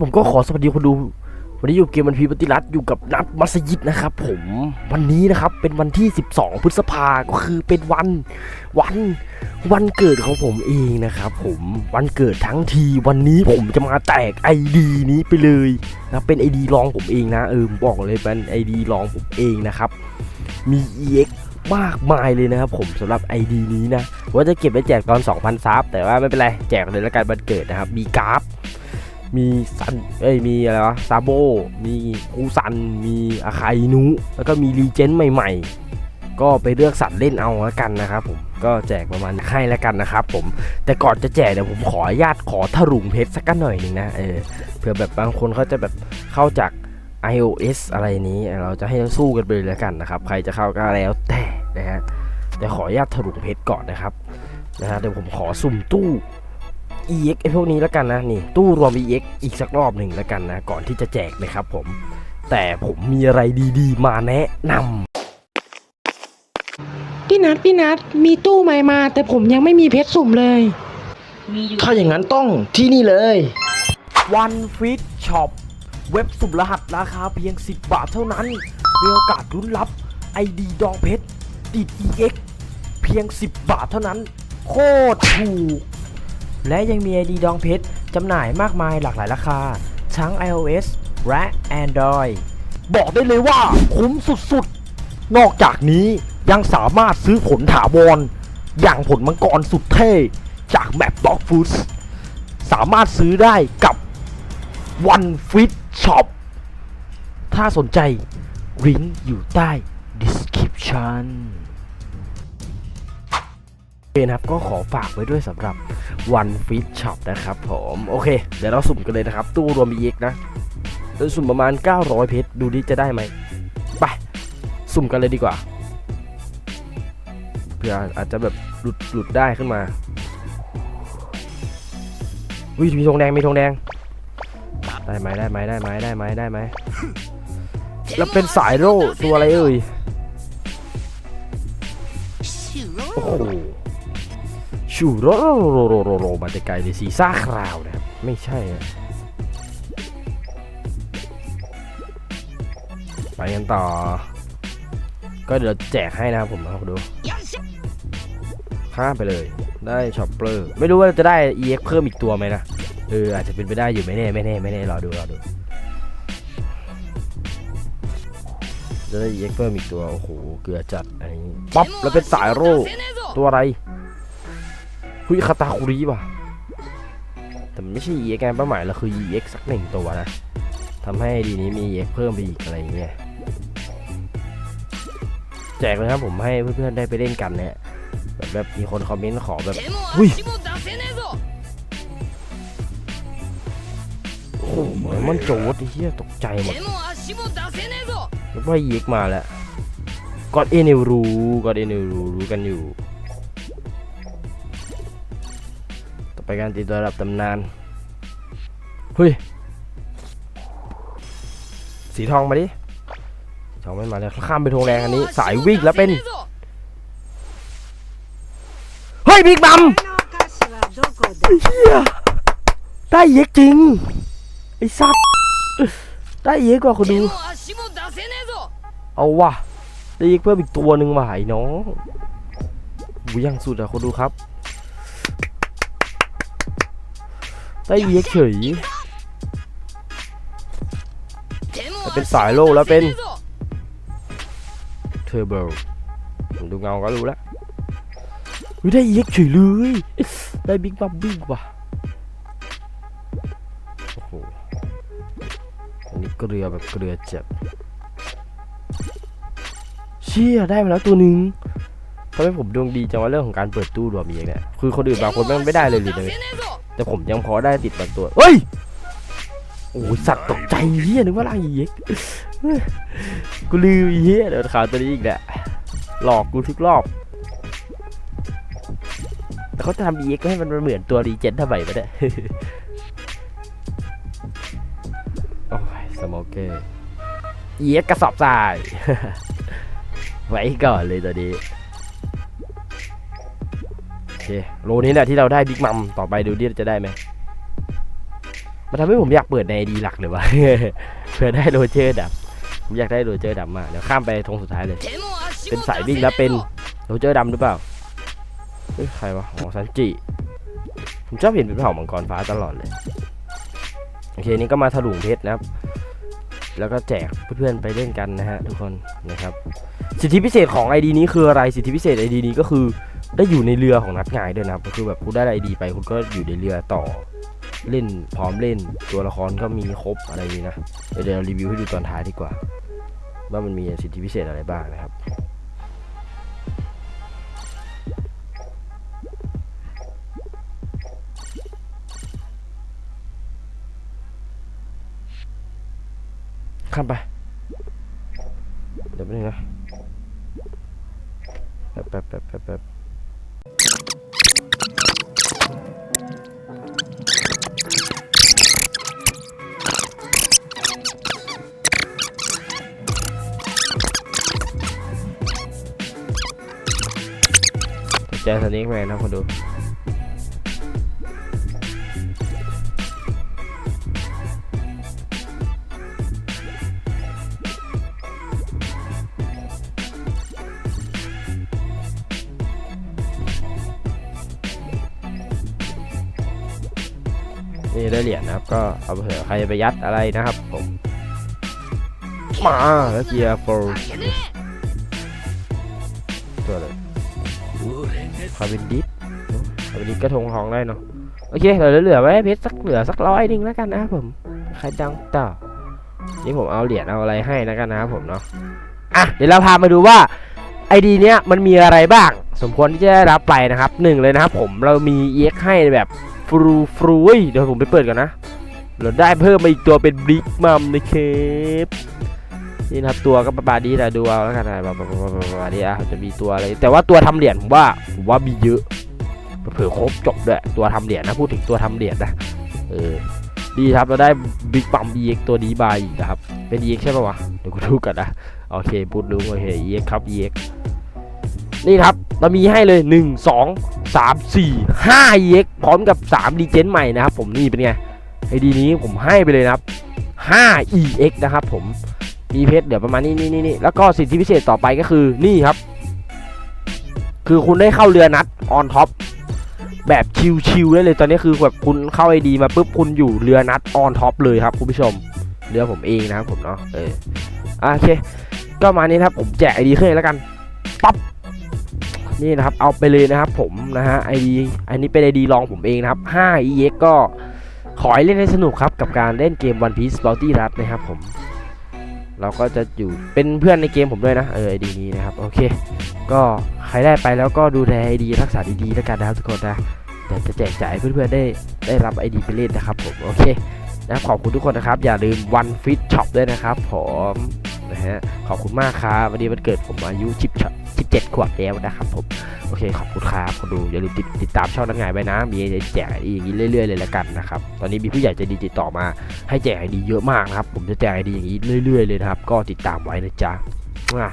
ผมก็ขอสวัสดีคนดู วันนี้อยู่เกมมันพีปฏิรัตอยู่กับนัดมัสยิดนะครับผมวันนี้นะครับเป็นวันที่ 12 พฤษภาก็คือเป็นวันวันวันเกิดของผมเองนะครับผมวันเกิดทั้งทีวันนี้ผมจะมาแตก ID นี้ไปเลยนะเป็น ID รองผมเองนะเออมบอกเลยเป็น ID รองผมเองนะครับมี EX มากมายเลยนะครับผมสำหรับ ID นี้นะว่าจะเก็บไว้แจกตอน 2,000ซับแต่ว่าไม่เป็นไรแจกเลยแล้วกันวันเกิดนะครับมีกราฟ มีซันเอ้ยมีอะไรวะซาโบ มีคูซัน มีอาคาอินุแล้วก็มีรีเจนใหม่ๆ ก็ไปเลือกสัตว์เล่นเอาแล้วกันนะครับผมก็แจกประมาณให้แล้วกันนะครับผมแต่ก่อนจะแจกเดี๋ยวผมขออนุญาตขอถรุงเพชรสักหน่อยหนึ่งนะเออเผื่อแบบบางคนเขาจะแบบเข้าจาก iOS อะไรนี้ เราจะให้สู้กันไปเลยแล้วกันนะครับ ใครจะเข้าก็แล้วแต่นะฮะแต่ขออนุญาตถลุงเพชรก่อนนะครับนะฮะเดี๋ยวผมขอสุ่มตู้ EX ไอพวกนี้แล้วกันนะนี่ตู้รวม EX อีกสักรอบหนึ่งแล้วกันนะก่อนที่จะแจกนะครับผม แต่ผมมีอะไรดีๆ มาแนะนพี่นัทพี่นัทมีตู้ใหม่มา แต่ผมยังไม่มีเพชรสุ่มเลยำถ้าอย่างนั้นต้องที่นี่เลย One Fit Shop เว็บสุ่มรหัสราคาเพียง 10 บาทเท่านั้น มีโอกาสลุ้นรับ ID ดองเพชรติด EX เพียง 10 บาทเท่านั้น โคตรถูก และยังมี ID ดองเพชรจำหน่ายมากมายหลากหลายราคา ทั้ง iOS และ Android บอกได้เลยว่าคุ้มสุดๆ นอกจากนี้ยังสามารถซื้อผลถาวรอย่างผลมังกรสุดเท่จากแมป Dog Foods สามารถซื้อได้กับ One Fit Shop ถ้าสนใจลิงก์อยู่ใต้ description เคนะครับก็ขอฝากไว้ด้วยสำหรับ One Fit Shop นะครับผมโอเค เดี๋ยวเราสุ่มกันเลยนะครับ ตู้รวม EX นะเราสุ่มประมาณ 900 เพชรดูดิจะได้ไหมไปสุ่มกันเลยดีกว่าเพื่ออาจจะแบบหลุดหลุดได้ขึ้นมาวิมีธงแดงมีธงแดง ได้ไหมได้ไหมได้ไหมได้ไหมได้ไหมแล้วเป็นสายโร่ตัวอะไรเอ่ยโอ้โห ชูโรโรโรโรโรโรมาแต่ไกลเลยซีซ่าคราวนะครับไม่ใช่อะไปกันต่อ ก็เดี๋ยวแจกให้นะครับผมนะครับดูข้ามไปเลย ได้ช็อปเปอร์ไม่รู้ว่าจะได้ EX เพิ่มอีกตัวไหมนะ เออ อาจจะเป็นไปได้อยู่ไม่แน่ไม่แน่ไม่แน่รอดูรอดู จะได้ EX เพิ่มอีกตัว โอ้โห เกลือจัดอันนี้ ป๊อปแล้วเป็นสายโร่ตัวอะไร หุยคาตาคุริป่ะ แต่มันไม่ใช่ EX ไงเป้าหมายเราคือ EX สักหนึ่งตัวนะทำให้ดีนี้มี EX เพิ่มไปอีกอะไรเงี้ยแจกเลยครับผมให้เพื่อนๆได้ไปเล่นกันเนี่ยแบบแบบมีคนคอมเมนต์ขอแบบอุ้ยโอ้มันโจดไอ้เหี้ยตกใจหมดแล้วว่า EX มาแล้วกอดเอเนรู้กอดเอเนรู้รู้กันอยู่ ไปการตีตัวระดับตำนานเฮ้ยสีทองมาดิทองไม่มาแล้วข้ามไปธงแดงอันนี้ สายวิ่งแล้วเป็น เฮ้ยบิ๊กบัมไอ้เยได้เยกจริง ไอ้สัตว์ได้เยกกว่าคนดู เอาว่ะได้เยกเพิ่มอีกตัวหนึ่งว่ะไอ้น้องยังสุดอะคนดูครับ ได้เยกเฉยแต่เป็นสายโลแล้วเป็นเทอร์เบลผมดูเงาก็รู้แล้วเฮ้ยได้เอ็กเฉยเลย ได้บิ๊กบัมบิ๊กว่ะโอ้โหอันนี้เกลือแบบเกลือเจ็บเชี่ยได้มาแล้วตัวหนึ่งทำให้ผมดวงดีจังว่าเรื่องของการเปิดตู้รวมเองเนี่ยคือคนอื่นบางคนแม่งไม่ได้เลยเลย แต่ผมยังพอได้ติดบางตัวเฮ้ยโอ้ยสัตว์ตกใจเฮียนึกว่าร่างอีเอ็กกูลืมเฮียเดี๋ยวข่าวตัวนี้อีกแหละหลอกกูทุกรอบ แต่เขาจะทำ EX ให้มันเหมือนตัวรีเจนทำไมไม่ได้โอ้ยสโมเกอร์ EX กระสอบทราย ไว้ก่อนเลยตัวนี้ โอเคโลนี้แหละที่เราได้บิ๊กมัมต่อไปดูดิจะได้ไหมมันทำให้ผมอยากเปิดในดีหลักเลยวะเพื่อได้โรเจอร์ดับผมอยากได้โรเจอร์ดำมาเดี๋ยวข้ามไปธงสุดท้ายเลย เป็นสายวิ่งแล้วเป็นโรเจอร์ดำหรือเปล่าเฮ้ยใครวะอ๋อซันจิผมชอบเห็นเป็นเผ่ามังกรฟ้าตลอดเลยโอเคนี่ก็มาถลุงเพชรนะครับ แล้วก็แจกเพื่อนๆไปเล่นกันนะฮะทุกคนนะครับ สิทธิพิเศษของ ID นี้คืออะไรสิทธิพิเศษ ID นี้ก็คือ ได้อยู่ในเรือของนัดหงายด้วยนะครับก็คือแบบคุณได้ ID ไปคุณก็อยู่ในเรือต่อเล่นพร้อมเล่นตัวละครก็มีครบอะไรนี้นะเดี๋ยวเดี๋ยวรีวิวให้ดูตอนท้ายดีกว่า ว่ามันมีสิทธิพิเศษอะไรบ้างนะครับข้ามไป เดี๋ยวไปบนึงนะแป๊บแป๊บแป๊บแป๊บ แป๊บแจสนิกแมนนะคนดูนี่ได้เหรียญนะครับ ก็เอาไปเถอะใครจะไปยัดอะไรนะครับผมมาแล้วเกียร์โฟร์ตัวอะไร คาร์บินดิสคาร์บินดิสก็ทงทองได้เนาะโอเคเดี๋ยวเหลือไว้เพชรสักเหลือสักร้อยนึงแล้วกันนะผมใครดังต่อนี่ผมเอาเหรียญเอาอะไรให้แล้วกันนะครับผมเนาะอะเดี๋ยวเราพามาดูว่าไอดีเนี้ยมันมีอะไรบ้าง สมควรที่จะได้รับไปนะครับหนึ่งเลยนะครับผมเรามี EX ให้แบบฟรูฟรูเฮ้ยเดี๋ยวผมไปเปิดก่อนนะเราได้เพิ่มมาอีกตัวเป็นบิ๊กมัมในเคป นี่นะครับตัวก็ประมาณนี้แหละดูเอาแล้วกันนะประมาณประมาณนี้อะจะมีตัวอะไรแต่ว่าตัวทำเหรียญผมว่าผมว่ามีเยอะเผื่อครบจบด้วยตัวทำเหรียญนะพูดถึงตัวทำเหรียญนะเออดีครับเราได้บิ๊กบัม EX ตัวนี้บายอีกนะครับเป็น EX ใช่ป่าวะเดี๋ยวกูดูกันนะโอเคพูดรู้โอเค EX ครับ EX นี่ครับเรามีให้เลย 1 2 3 4 5 EX พร้อมกับ 3 ดีเจนใหม่นะครับผมนี่เป็นไงไอดีนี้ผมให้ไปเลยนะครับ 5 EX นะครับผม มีเพชรเดี๋ยวประมาณนี้นี่นี่แล้วก็สิทธิพิเศษต่อไปก็คือนี่ครับ คือคุณได้เข้าเรือนัดออนท็อปแบบชิวๆได้เลยตอนนี้คือแบบคุณเข้าไอดีมาปุ๊บคุณอยู่เรือนัดออนท็อปเลยครับคุณผู้ชมเรือผมเองนะครับผมเนาะเออโอเค ก็มานี้ครับผมแจกไอดีขึ้นแล้วกันปั๊บนี่นะครับเอาไปเลยนะครับผมนะฮะไอดีอันนี้เป็นไอดีลองผมเองนะครับ 5 EX ก็ขอให้เล่นให้สนุกครับ กับการเล่นเกม One Piece Bounty Run นะครับผม เราก็จะอยู่เป็นเพื่อนในเกมผมด้วยนะเออไอดีนี้นะครับโอเค ก็ใครได้ไปแล้วก็ดูแลไอดีรักษาดีๆแล้วกันนะครับทุกคนนะเดี๋ยวจะแจกจ่ายเพื่อนๆได้ได้รับไอดีไปเล่นนะครับผมโอเคนะขอบคุณทุกคนนะครับ อย่าลืม One Fit Shop ด้วยนะครับผม นะฮะ ขอบคุณมากครับวันนี้วันเกิดผมอายุ10 17ขวบแล้วนะครับผม โอเคขอบคุณครับคนดูอย่าลืมติดติดตามช่องนักงานไว้นะ มีแจกอย่างนี้เรื่อยๆเลยละกันนะครับ ตอนนี้มีผู้ใหญ่ใจดีติดต่อมาให้แจกไอดีเยอะมากนะครับ ผมจะแจกไอดีอย่างนี้เรื่อยๆเลยนะครับ ก็ติดตามไว้นะจ๊ะอะ